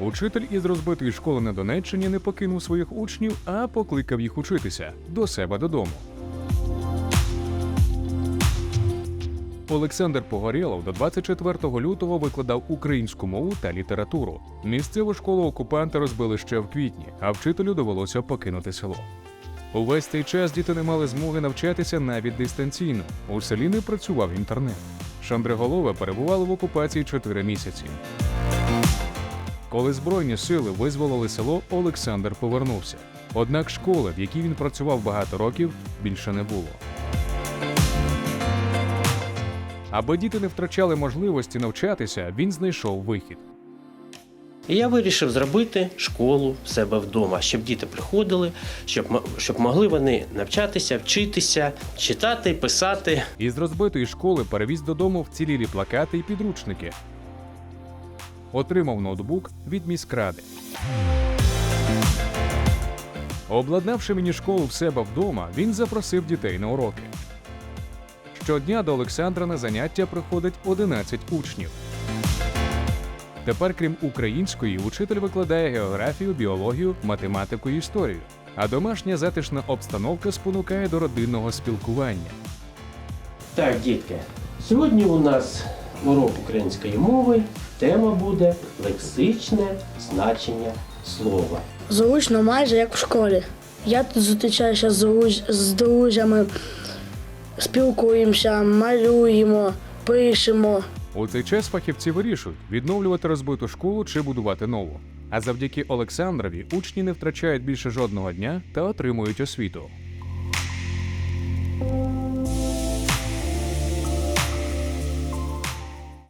Учитель із розбитої школи на Донеччині не покинув своїх учнів, а покликав їх учитися до себе додому. Олександр Погорєлов до 24 лютого викладав українську мову та літературу. Місцеву школу окупанти розбили ще в квітні, а вчителю довелося покинути село. Увесь цей час діти не мали змоги навчатися навіть дистанційно. У селі не працював інтернет. Шандриголове перебувало в окупації 4 місяці. Коли збройні сили визволили село, Олександр повернувся. Однак школи, в якій він працював багато років, більше не було. Аби діти не втрачали можливості навчатися, він знайшов вихід. І я вирішив зробити школу в себе вдома, щоб діти приходили, щоб, щоб могли вони навчатися, вчитися, читати, писати. Із розбитої школи перевіз додому вцілілі плакати і підручники. Отримав ноутбук від міськради. Обладнавши міні-школу в себе вдома, він запросив дітей на уроки. Щодня до Олександра на заняття приходить 11 учнів. Тепер, крім української, учитель викладає географію, біологію, математику і історію. А домашня затишна обстановка спонукає до родинного спілкування. Так, дітки, сьогодні у нас урок української мови. Тема буде лексичне значення слова. Зручно майже як в школі. Я тут зустрічаюся з, друз- з друзями, спілкуємося, малюємо, пишемо. У цей час фахівці вирішують відновлювати розбиту школу чи будувати нову. А завдяки Олександрові учні не втрачають більше жодного дня та отримують освіту.